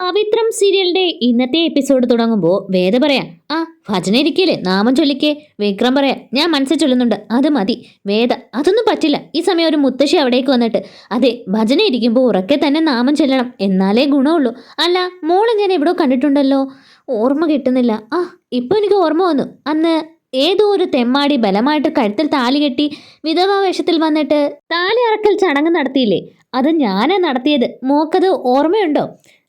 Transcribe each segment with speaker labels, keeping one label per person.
Speaker 1: പവിത്രം സീരിയലിന്റെ ഇന്നത്തെ എപ്പിസോഡ് തുടങ്ങുമ്പോൾ വേദ പറയാം ആ ഭജന ഇരിക്കല്ലേ നാമം ചൊല്ലിക്കേ. വിക്രം പറയാം ഞാൻ മനസ്സിൽ ചൊല്ലുന്നുണ്ട്. അത് മതി. വേദ അതൊന്നും പറ്റില്ല. ഈ സമയം ഒരു മുത്തശ്ശി അവിടേക്ക് വന്നിട്ട് അതെ ഭജന ഇരിക്കുമ്പോൾ ഉറക്കെ തന്നെ നാമം ചൊല്ലണം. എന്നാലേ ഗുണമുള്ളൂ. അല്ല മോളെ ഞാൻ എവിടെയോ കണ്ടിട്ടുണ്ടല്ലോ. ഓർമ്മ കിട്ടുന്നില്ല. ആ ഇപ്പൊ എനിക്ക് ഓർമ്മ വന്നു. അന്ന് ഏതോ ഒരു തെമ്മാടി ബലമായിട്ട് കഴുത്തിൽ താലി കെട്ടി വിധവാവേഷത്തിൽ വന്നിട്ട് താലി അറക്കൽ ചടങ്ങ് നടത്തിയില്ലേ? അത് ഞാനാ നടത്തിയത്. മോക്കത് ഓർമ്മയുണ്ടോ?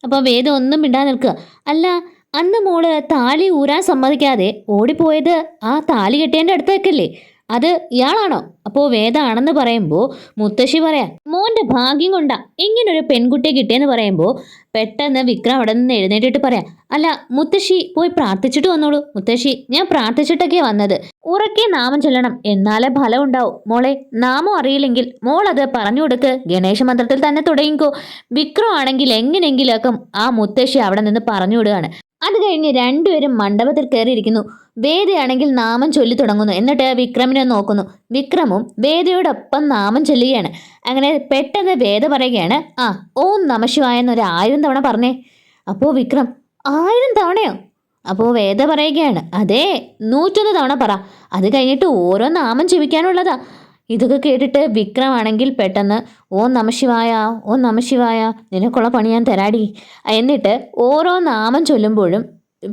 Speaker 1: അപ്പോൾ വേദം ഒന്നും ഇടാൻ നിൽക്കുക അല്ല അന്ന് മോൾ താലി ഊരാൻ സമ്മതിക്കാതെ ഓടിപ്പോയത് ആ താലി കെട്ടിയതിന്റെ അടുത്തേക്കല്ലേ? അത് ഇയാളാണോ? അപ്പോൾ വേദാണെന്ന് പറയുമ്പോൾ മുത്തശ്ശി പറയാ മോന്റെ ഭാഗ്യം കൊണ്ടാ ഇങ്ങനൊരു പെൺകുട്ടിയെ കിട്ടിയെന്ന് പറയുമ്പോൾ പെട്ടെന്ന് വിക്രം അവിടെ നിന്ന് എഴുന്നേറ്റിട്ട് പറയാം അല്ല മുത്തശ്ശി പോയി പ്രാർത്ഥിച്ചിട്ട് വന്നോളൂ. മുത്തശ്ശി ഞാൻ പ്രാർത്ഥിച്ചിട്ടൊക്കെ വന്നത്. ഉറക്കെ നാമം ചൊല്ലണം. എന്നാലേ ഫലം ഉണ്ടാവും. മോളെ നാമം അറിയില്ലെങ്കിൽ മോൾ അത് പറഞ്ഞു കൊടുക്ക്. ഗണേശ മന്ത്രത്തിൽ തന്നെ തുടങ്ങിക്കോ. വിക്രം ആണെങ്കിൽ എങ്ങനെയെങ്കിലൊക്കെ ആ മുത്തശ്ശി അവിടെ നിന്ന് പറഞ്ഞു വിടുകയാണ്. അത് കഴിഞ്ഞ് രണ്ടുപേരും മണ്ഡപത്തിൽ കയറിയിരിക്കുന്നു. വേദയാണെങ്കിൽ നാമം ചൊല്ലി തുടങ്ങുന്നു. എന്നിട്ട് വിക്രമിനെ നോക്കുന്നു. വിക്രമും വേദയോടൊപ്പം നാമം ചൊല്ലുകയാണ്. അങ്ങനെ പെട്ടെന്ന് വേദ പറയുകയാണ് ആ ഓം നമശിവായ എന്നൊരു ആയിരം തവണ പറഞ്ഞേ. അപ്പോൾ വിക്രം ആയിരം തവണയോ? അപ്പോൾ വേദ പറയുകയാണ് അതെ നൂറ്റൊന്ന് തവണ പറ. അത് കഴിഞ്ഞിട്ട് ഓരോ നാമം ജപിക്കാനുള്ളതാ ഇതൊക്കെ കേട്ടിട്ട് വിക്രമാണെങ്കിൽ പെട്ടെന്ന് ഓ നമശിവായ ഓ നമശിവായ നിനക്കുള്ള പണി ഞാൻ തരാടി. എന്നിട്ട് ഓരോ നാമം ചൊല്ലുമ്പോഴും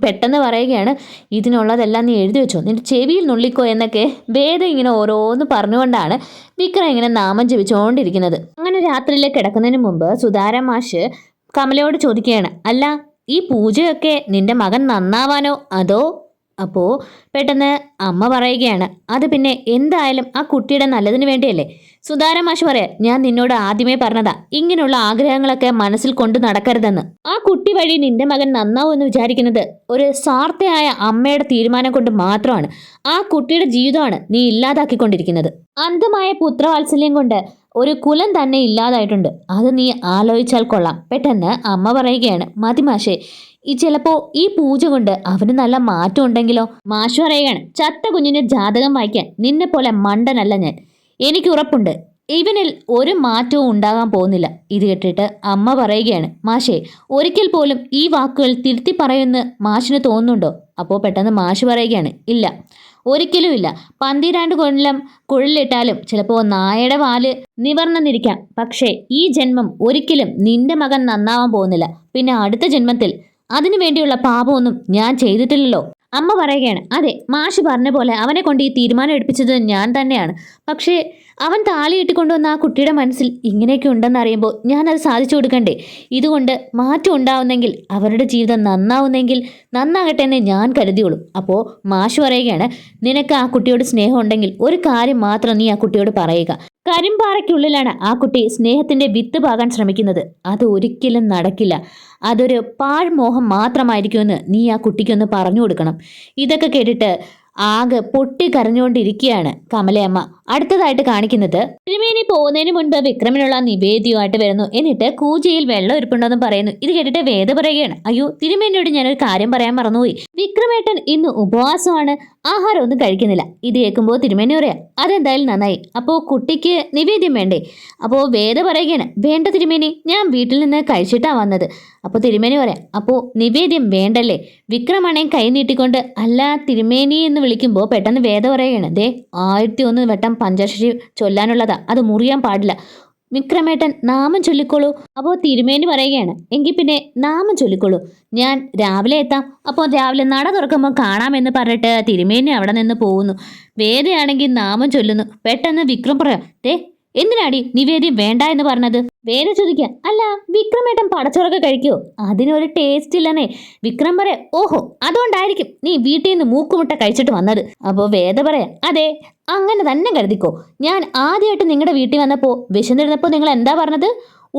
Speaker 1: പെട്ടെന്ന് പറയുകയാണ് ഇതിനുള്ളതെല്ലാം നീ എഴുതി വെച്ചോ നിന്റെ ചെവിയിൽ നുള്ളിക്കോ എന്നൊക്കെ വേദം ഇങ്ങനെ ഓരോന്ന് പറഞ്ഞുകൊണ്ടാണ് വിക്രം ഇങ്ങനെ നാമം ജപിച്ചുകൊണ്ടിരിക്കുന്നത്. അങ്ങനെ രാത്രിയിൽ കിടക്കുന്നതിന് മുമ്പ് സുധാര മാഷ് കമലയോട് ചോദിക്കുകയാണ് അല്ല ഈ പൂജയൊക്കെ നിന്റെ മകൻ നന്നാവാനോ അതോ അപ്പോൾ പെട്ടെന്ന് അമ്മ പറയുകയാണ് അത് പിന്നെ എന്തായാലും ആ കുട്ടിയുടെ നല്ലതിന് വേണ്ടിയല്ലേ? സുധാര മാഷ് പറയാ ഞാൻ നിന്നോട് ആദ്യമേ പറഞ്ഞതാ ഇങ്ങനെയുള്ള ആഗ്രഹങ്ങളൊക്കെ മനസ്സിൽ കൊണ്ടു നടക്കരുതെന്ന്. ആ കുട്ടി വഴി നിന്റെ മകൻ നന്നാവുമെന്ന് വിചാരിക്കുന്നത് ഒരു സ്വാർത്ഥയായ അമ്മയുടെ തീരുമാനം കൊണ്ട് മാത്രമാണ് ആ കുട്ടിയുടെ ജീവിതമാണ് നീ ഇല്ലാതാക്കിക്കൊണ്ടിരിക്കുന്നത്. അന്ധമായ പുത്രവാത്സല്യം കൊണ്ട് ഒരു കുലം തന്നെ ഇല്ലാതായിട്ടുണ്ട്. അത് നീ ആലോചിച്ചാൽ കൊള്ളാം. പെട്ടെന്ന് അമ്മ പറയുകയാണ് മതി മാഷേ ഈ ചിലപ്പോ ഈ പൂജ കൊണ്ട് അവന് നല്ല മാറ്റം ഉണ്ടെങ്കിലോ? മാഷു പറയുകയാണ് ചത്ത കുഞ്ഞിന്റെ ജാതകം വായിക്കാൻ നിന്നെ പോലെ മണ്ടനല്ല ഞാൻ. എനിക്ക് ഉറപ്പുണ്ട്. ഇവനിൽ ഒരു മാറ്റവും ഉണ്ടാകാൻ പോകുന്നില്ല. ഇത് കേട്ടിട്ട് അമ്മ പറയുകയാണ് മാഷേ ഒരിക്കൽ പോലും ഈ വാക്കുകൾ തിരുത്തി പറയുമെന്ന് മാഷിന് തോന്നുന്നുണ്ടോ? അപ്പോൾ പെട്ടെന്ന് മാഷ് പറയുകയാണ് ഇല്ല. ഒരിക്കലും ഇല്ല. പന്തിരാണ്ട് കൊല്ലം കുഴലിട്ടാലും ചിലപ്പോൾ നായയുടെ വാൽ നിവർന്നെന്നിരിക്കാം പക്ഷേ ഈ ജന്മം ഒരിക്കലും നിന്റെ മകൻ നന്നാവാൻ പോകുന്നില്ല. പിന്നെ അടുത്ത ജന്മത്തിൽ അതിനു വേണ്ടിയുള്ള പാപമൊന്നും ഞാൻ ചെയ്തിട്ടില്ലല്ലോ. അമ്മ പറയുകയാണ് അതെ മാഷ് പറഞ്ഞ പോലെ അവനെ കൊണ്ട് ഈ തീരുമാനം എടുപ്പിച്ചത് ഞാൻ തന്നെയാണ്. പക്ഷേ അവൻ താലി ഇട്ടുകൊണ്ടുവന്ന ആ കുട്ടിയുടെ മനസ്സിൽ ഇങ്ങനെയൊക്കെ ഉണ്ടെന്നറിയുമ്പോൾ ഞാനത് സാധിച്ചു കൊടുക്കണ്ടേ? ഇതുകൊണ്ട് മാറ്റം ഉണ്ടാവുന്നെങ്കിൽ അവരുടെ ജീവിതം നന്നാവുന്നെങ്കിൽ നന്നാകട്ടെ എന്ന് ഞാൻ കരുതിയുള്ളൂ അപ്പോൾ മാഷ് പറയുകയാണ് നിനക്ക് ആ കുട്ടിയോട് സ്നേഹം ഉണ്ടെങ്കിൽ ഒരു കാര്യം മാത്രം നീ ആ കുട്ടിയോട് പറയുക. കരിമ്പാറയ്ക്കുള്ളിലാണ് ആ കുട്ടി സ്നേഹത്തിന്റെ വിത്ത് പാകാൻ ശ്രമിക്കുന്നത്. അത് ഒരിക്കലും നടക്കില്ല. അതൊരു പാഴ്മോഹം മാത്രമായിരിക്കുമെന്ന് നീ ആ കുട്ടിക്കൊന്ന് പറഞ്ഞു കൊടുക്കണം. ഇതൊക്കെ കേട്ടിട്ട് ആകെ പൊട്ടി കരഞ്ഞുകൊണ്ടിരിക്കുകയാണ് കമലയമ്മ. അടുത്തതായിട്ട് കാണിക്കുന്നത് തിരുമേനി പോകുന്നതിന് മുൻപ് വിക്രമിനുള്ള നിവേദ്യമായിട്ട് വരുന്നു. എന്നിട്ട് കൂജയിൽ വെള്ളം ഇരിപ്പുണ്ടെന്ന് പറയുന്നു. ഇത് കേട്ടിട്ട് വേദ പറയുകയാണ്. അയ്യോ തിരുമേനിയോട് ഞാനൊരു കാര്യം പറയാൻ മറന്നുപോയി. വിക്രമേട്ടൻ ഇന്ന് ഉപവാസമാണ്. ആഹാരം ഒന്നും കഴിക്കുന്നില്ല. ഇത് കേൾക്കുമ്പോൾ തിരുമേനി പറയാം അതെന്തായാലും നന്നായി. അപ്പോൾ കുട്ടിക്ക് നിവേദ്യം വേണ്ടേ? അപ്പോൾ വേദ പറയുകയാണ് വേണ്ട തിരുമേനി. ഞാൻ വീട്ടിൽ നിന്ന് കഴിച്ചിട്ടാ വന്നത്. അപ്പോൾ തിരുമേനി പറയാം അപ്പോൾ നിവേദ്യം വേണ്ടല്ലേ? വിക്രമാണേ കൈ നീട്ടിക്കൊണ്ട് അല്ല തിരുമേനി എന്ന് വിളിക്കുമ്പോൾ പെട്ടെന്ന് വേദ പറയുകയാണ് ദേ ആയിരത്തി ഒന്ന് വട്ടം പഞ്ചാക്ഷരി ചൊല്ലാനുള്ളതാ. അത് മുറിയാൻ പാടില്ല. വിക്രമേട്ടൻ നാമം ചൊല്ലിക്കോളൂ അപ്പോൾ തിരുമേനി പറയുകയാണ് എങ്കിൽ പിന്നെ നാമം ചൊല്ലിക്കോളൂ ഞാൻ രാവിലെ എത്താം. അപ്പോൾ രാവിലെ നട തുറക്കുമ്പോൾ കാണാമെന്ന് പറഞ്ഞിട്ട് തിരുമേനി അവിടെ നിന്ന് പോകുന്നു. വേദയാണെങ്കിൽ നാമം ചൊല്ലുന്നു. പെട്ടെന്ന് വിക്രം പറയാം ദേ എന്തിനാടി നിവേദ്യം വേണ്ട എന്ന് പറഞ്ഞത്? വേറെ ചോദിക്കുക അല്ല വിക്രമേട്ടൻ പടച്ചോറൊക്കെ കഴിക്കുമോ അതിനൊരു ടേസ്റ്റ് ഇല്ലെന്നേ. വിക്രം പറയാ ഓഹോ അതുകൊണ്ടായിരിക്കും നീ വീട്ടിൽ നിന്ന് മൂക്കുമുട്ട കഴിച്ചിട്ട് വന്നത്. അപ്പോൾ വേദ പറയാ അതെ അങ്ങനെ തന്നെ കരുതിക്കോ. ഞാൻ ആദ്യമായിട്ട് നിങ്ങളുടെ വീട്ടിൽ വന്നപ്പോൾ വിശന്നിരുന്നപ്പോൾ നിങ്ങൾ എന്താ പറഞ്ഞത്?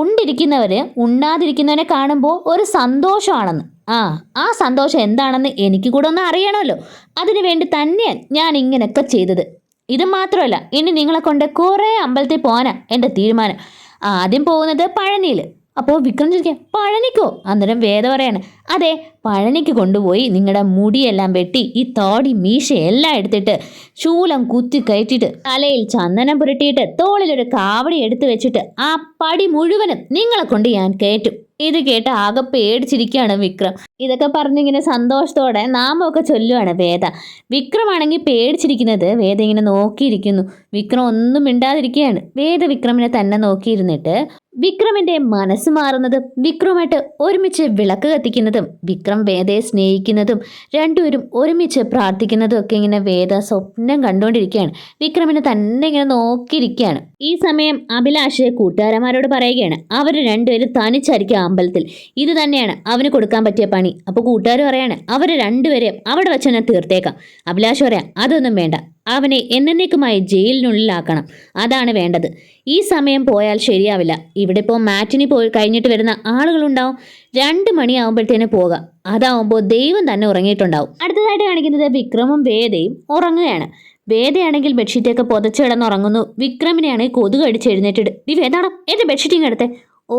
Speaker 1: ഉണ്ടിരിക്കുന്നവര് ഉണ്ണാതിരിക്കുന്നവനെ കാണുമ്പോൾ ഒരു സന്തോഷമാണെന്ന്. ആ ആ സന്തോഷം എന്താണെന്ന് എനിക്ക് കൂടെ ഒന്ന് അറിയണമല്ലോ. അതിനു വേണ്ടി തന്നെയാണ് ഞാൻ ഇങ്ങനെയൊക്കെ ചെയ്തത്. ഇത് മാത്രമല്ല ഇനി നിങ്ങളെ കൊണ്ട് കുറേ അമ്പലത്തിൽ പോകാനാ എന്റെ തീരുമാനം. ആദ്യം പോകുന്നത് പഴനിയിൽ. അപ്പോൾ വിക്രം ചോദിക്കാം പഴനിക്കോ? അന്നേരം വേദ പറയാണ് അതെ പഴനിക്ക് കൊണ്ടുപോയി നിങ്ങളുടെ മുടിയെല്ലാം വെട്ടി ഈ തോടി മീശ എല്ലാം എടുത്തിട്ട് ശൂലം കുത്തി കയറ്റിയിട്ട് തലയിൽ ചന്ദനം പുരട്ടിയിട്ട് തോളിലൊരു കാവടി എടുത്തു വെച്ചിട്ട് ആ പടി മുഴുവനും നിങ്ങളെ കൊണ്ട് ഞാൻ കയറ്റും. ഇത് കേട്ട് ആകെ പേടിച്ചിരിക്കുകയാണ് വിക്രം. ഇതൊക്കെ പറഞ്ഞിങ്ങനെ സന്തോഷത്തോടെ നാമൊക്കെ ചൊല്ലുവാണ് വേദ. വിക്രമാണെങ്കിൽ പേടിച്ചിരിക്കുന്നത് വേദ ഇങ്ങനെ നോക്കിയിരിക്കുന്നു. വിക്രം ഒന്നും മിണ്ടാതിരിക്കുകയാണ്. വേദ വിക്രമിനെ തന്നെ നോക്കിയിരുന്നിട്ട് വിക്രമിന്റെ മനസ്സ് മാറുന്നതും വിക്രമായിട്ട് ഒരുമിച്ച് വിളക്ക് കത്തിക്കുന്നതും വിക്രം വേദയെ സ്നേഹിക്കുന്നതും രണ്ടുപേരും ഒരുമിച്ച് പ്രാർത്ഥിക്കുന്നതും ഒക്കെ ഇങ്ങനെ വേദ സ്വപ്നം കണ്ടുകൊണ്ടിരിക്കുകയാണ്. വിക്രമിനെ തന്നെ ഇങ്ങനെ നോക്കിയിരിക്കുകയാണ്. ഈ സമയം അഭിലാഷ് കൂട്ടുകാരന്മാരോട് പറയുകയാണ് അവർ രണ്ടുപേരും തനിച്ചായിരിക്കും അമ്പലത്തിൽ. ഇത് തന്നെയാണ് അവന് കൊടുക്കാൻ പറ്റിയ പണി. അപ്പോൾ കൂട്ടുകാർ പറയാണ് അവർ രണ്ടുപേരെയും അവിടെ വെച്ച് തന്നെ തീർത്തേക്കാം. അഭിലാഷ് പറയാം അതൊന്നും വേണ്ട. അവനെ എന്നേക്കുമായി ജയിലിനുള്ളിലാക്കണം. അതാണ് വേണ്ടത്. ഈ സമയം പോയാൽ ശരിയാവില്ല. ഇവിടെ ഇപ്പോൾ മാറ്റിനി പോയി കഴിഞ്ഞിട്ട് വരുന്ന ആളുകളുണ്ടാവും. രണ്ട് മണിയാവുമ്പോഴത്തേന് പോകാം അതാവുമ്പോൾ ദൈവം തന്നെ ഉറങ്ങിയിട്ടുണ്ടാവും. അടുത്തതായിട്ട് കാണിക്കുന്നത് വിക്രമും വേദയും ഉറങ്ങുകയാണ്. വേദയാണെങ്കിൽ ബെഡ്ഷീറ്റൊക്കെ പുതച്ച് കിടന്നുറങ്ങുന്നു. വിക്രമിനെയാണെങ്കിൽ കൊതുക് അടിച്ച് എഴുന്നേറ്റിട്ട് നീ വേദാണോ? എന്റെ ബെഡ്ഷീറ്റിങ് എടുത്തേ? ഓ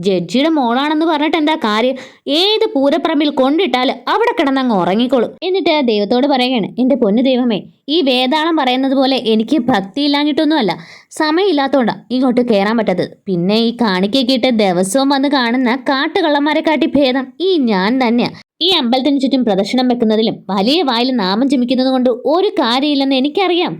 Speaker 1: ജഡ്ജിയുടെ മോളാണെന്ന് പറഞ്ഞിട്ട് എന്താ കാര്യം? ഏത് പൂരപ്പറമ്പിൽ കൊണ്ടിട്ടാൽ അവിടെ കിടന്നങ്ങ് ഉറങ്ങിക്കോളും. എന്നിട്ട് ദൈവത്തോട് പറയുകയാണ് എന്റെ പൊന്നു ദൈവമേ ഈ വേദാളം പറയുന്നത് പോലെ എനിക്ക് ഭക്തി ഇല്ലാഞ്ഞിട്ടൊന്നുമല്ല സമയമില്ലാത്തതുകൊണ്ടാണ് ഇങ്ങോട്ട് കയറാൻ പറ്റാത്തത്. പിന്നെ ഈ കാണിക്കൊക്കെ ഇട്ട് ദിവസവും വന്ന് കാണുന്ന കാട്ടുകള്ളന്മാരെ കാട്ടി ഭേദം. ഈ ഞാൻ തന്നെയാ. ഈ അമ്പലത്തിന് ചുറ്റും പ്രദർശനം വെക്കുന്നതിലും വലിയ വായിൽ നാമം ചുമിക്കുന്നത് കൊണ്ട് ഒരു കാര്യമില്ലെന്ന് എനിക്കറിയാം.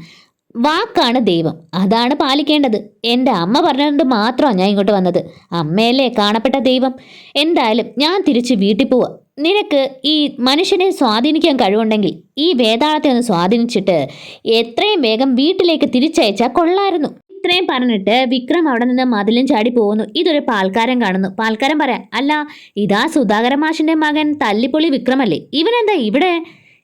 Speaker 1: വാക്കാണ് ദൈവം. അതാണ് പാലിക്കേണ്ടത്. എന്റെ അമ്മ പറഞ്ഞതുകൊണ്ട് മാത്രമാണ് ഞാൻ ഇങ്ങോട്ട് വന്നത്. അമ്മയല്ലേ കാണപ്പെട്ട ദൈവം? എന്തായാലും ഞാൻ തിരിച്ച് വീട്ടിൽ പോവാ. നിനക്ക് ഈ മനുഷ്യനെ സ്വാധീനിക്കാൻ കഴിവുണ്ടെങ്കിൽ ഈ വേതാളത്തെ ഒന്ന് സ്വാധീനിച്ചിട്ട് എത്രയും വേഗം വീട്ടിലേക്ക് തിരിച്ചയച്ചാൽ കൊള്ളായിരുന്നു. ഇത്രയും പറഞ്ഞിട്ട് വിക്രം അവിടെ നിന്ന് മതിലും ചാടി പോകുന്നു. ഇതൊരു പാൽക്കാരൻ കാണുന്നു. പാൽക്കാരൻ പറയാം അല്ല ഇതാ സുധാകര മാഷിന്റെ മകൻ തല്ലിപ്പൊളി വിക്രമല്ലേ? ഇവനെന്താ ഇവിടെ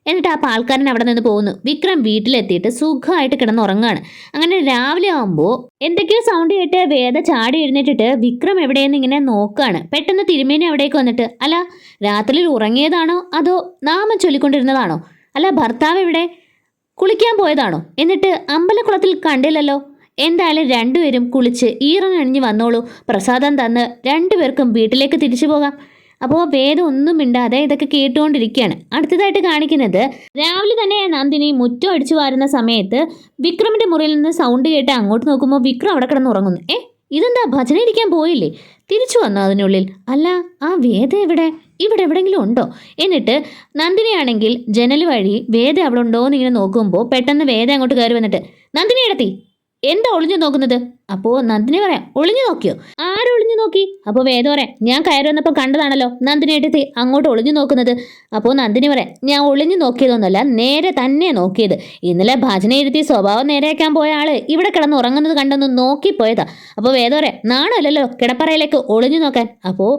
Speaker 1: എന്നിട്ട് ആ പാൽക്കാരൻ അവിടെ നിന്ന് പോകുന്നു വിക്രം വീട്ടിലെത്തിയിട്ട് സുഖമായിട്ട് കിടന്നുറങ്ങാണ്. അങ്ങനെ രാവിലെ ആകുമ്പോൾ എന്തൊക്കെയോ സൗണ്ട് കേട്ട് വേദ ചാടി എഴുന്നേറ്റിട്ട് വിക്രം എവിടെയെന്ന് ഇങ്ങനെ നോക്കുകയാണ് പെട്ടെന്ന് തിരുമേനി അവിടേക്ക് വന്നിട്ട് അല്ല രാത്രിയിൽ ഉറങ്ങിയതാണോ? അതോ നാമം ചൊല്ലിക്കൊണ്ടിരുന്നതാണോ? അല്ല ഭർത്താവ് എവിടെ? കുളിക്കാൻ പോയതാണോ? എന്നിട്ട് അമ്പലക്കുളത്തിൽ കണ്ടില്ലല്ലോ. എന്തായാലും രണ്ടുപേരും കുളിച്ച് ഈറനണിഞ്ഞ് വന്നോളൂ. പ്രസാദം തന്ന് രണ്ടുപേർക്കും വീട്ടിലേക്ക് തിരിച്ചു പോകാം. അപ്പോൾ വേദം ഒന്നും മിണ്ടാതെ ഇതൊക്കെ കേട്ടുകൊണ്ടിരിക്കുകയാണ്. അടുത്തതായിട്ട് കാണിക്കുന്നത് രാവിലെ തന്നെ നന്ദിനി മുറ്റം അടിച്ചു വാരുന്ന സമയത്ത് വിക്രമിന്റെ മുറിയിൽ നിന്ന് സൗണ്ട് കേട്ട് അങ്ങോട്ട് നോക്കുമ്പോൾ വിക്രം അവിടെ കിടന്ന് ഉറങ്ങുന്നു. ഏ ഇതെന്താ ഭജന ഇരിക്കാൻ പോയില്ലേ? തിരിച്ചു വന്നു അതിനുള്ളിൽ? അല്ല ആ വേദ എവിടെ? ഇവിടെ എവിടെയെങ്കിലും ഉണ്ടോ? എന്നിട്ട് നന്ദിനിയാണെങ്കിൽ ജനൽ വഴി വേദ അവിടെ ഉണ്ടോ എന്ന് ഇങ്ങനെ നോക്കുമ്പോൾ പെട്ടെന്ന് വേദ അങ്ങോട്ട് കയറി വന്നിട്ട് നന്ദിനി ഇടത്തി എന്താ ഒളിഞ്ഞു നോക്കുന്നത്? അപ്പോൾ നന്ദിനി പറയാം ഒളിഞ്ഞു നോക്കിയോ? ആരും ഒളിഞ്ഞു നോക്കി. അപ്പോൾ വേദോറെ ഞാൻ കയറി വന്നപ്പോൾ കണ്ടതാണല്ലോ നന്ദിനി എടുത്തി അങ്ങോട്ട് ഒളിഞ്ഞു നോക്കുന്നത്. അപ്പോൾ നന്ദിനി പറയാം ഞാൻ ഒളിഞ്ഞു നോക്കിയതൊന്നുമല്ല നേരെ തന്നെ നോക്കിയത്. ഇന്നലെ ഭജന ഇരുത്തി സ്വഭാവം നേരെയാക്കാൻ പോയ ആൾ ഇവിടെ കിടന്ന് ഉറങ്ങുന്നത് കണ്ടൊന്ന് നോക്കിപ്പോയതാ അപ്പോൾ വേദോറെ നാണല്ലോ കിടപ്പറയിലേക്ക് ഒളിഞ്ഞു നോക്കാൻ. അപ്പോൾ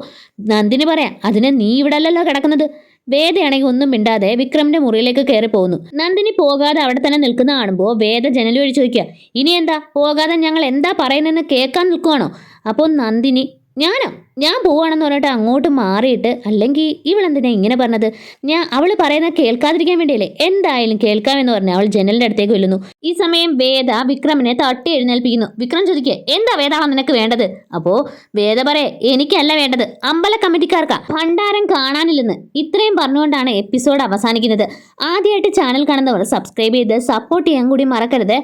Speaker 1: നന്ദിനി പറയാ അതിനെ നീ ഇവിടെ അല്ലല്ലോ കിടക്കുന്നത്. വേദയാണെങ്കിൽ ഒന്നും മിണ്ടാതെ വിക്രമിന്റെ മുറിയിലേക്ക് കയറി പോകുന്നു നന്ദിനി പോകാതെ അവിടെ തന്നെ നിൽക്കുന്ന കാണുമ്പോൾ വേദ ജനൽ വഴി ചോദിക്കുക ഇനി എന്താ? പോകാതെ ഞങ്ങൾ എന്താ പറയുന്നതെന്ന് കേൾക്കാൻ നിൽക്കുവാണോ? അപ്പോൾ നന്ദിനി ഞാനോ? ഞാൻ പോവാണെന്ന് പറഞ്ഞിട്ട് അങ്ങോട്ട് മാറിയിട്ട് അല്ലെങ്കിൽ ഇവളെന്തിനാ ഇങ്ങനെ പറഞ്ഞത്? ഞാൻ അവൾ പറയുന്നത് കേൾക്കാതിരിക്കാൻ വേണ്ടിയല്ലേ? എന്തായാലും കേൾക്കാമെന്ന് പറഞ്ഞു അവൾ ജനലിന്റെ അടുത്തേക്ക് വെല്ലുന്നു ഈ സമയം വേദ വിക്രമിനെ തട്ടി എഴുന്നേൽപ്പിക്കുന്നു. വിക്രം ചോദിക്കുക എന്താ വേദാണോ നിനക്ക് വേണ്ടത്? അപ്പോൾ വേദ പറയേ എനിക്കല്ല വേണ്ടത്. അമ്പല കമ്മിറ്റിക്കാർക്കാ. ഭണ്ഡാരം കാണാനില്ലെന്ന് ഇത്രയും പറഞ്ഞുകൊണ്ടാണ് എപ്പിസോഡ് അവസാനിക്കുന്നത്. ആദ്യമായിട്ട് ചാനൽ കാണുന്നവർ സബ്സ്ക്രൈബ് ചെയ്ത് സപ്പോർട്ട് ചെയ്യാൻ കൂടി മറക്കരുത്.